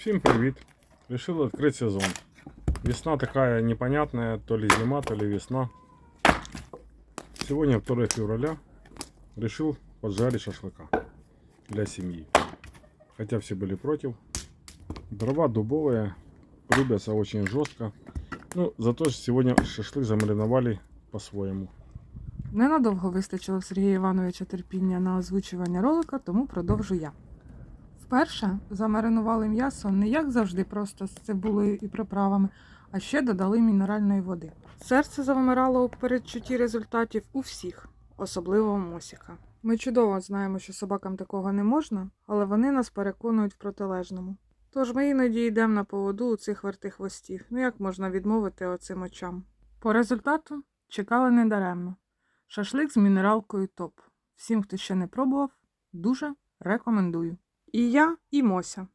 Всем привет! Решил открыть сезон. Весна такая непонятная, то ли зима, то ли весна. Сегодня 2 февраля. Решил поджарить шашлыка для семьи. Хотя все были против. Дрова дубовые, рубятся очень жестко. Ну, зато ж сегодня шашлык замариновали по-своему. Ненадовго вистачило в Сергія Івановича терпіння на озвучування ролика, тому продовжу я. Вперше замаринували м'ясо не як завжди, просто з цибулею і приправами, а ще додали мінеральної води. Серце завмирало у передчутті результатів у всіх, особливо у Мосіка. Ми чудово знаємо, що собакам такого не можна, але вони нас переконують в протилежному. Тож ми іноді йдемо на поводу у цих вертихвостів. Ну як можна відмовити оцим очам? По результату чекали недаремно. Шашлик з мінералкою топ. Всім, хто ще не пробував, дуже рекомендую. І я, і Мося.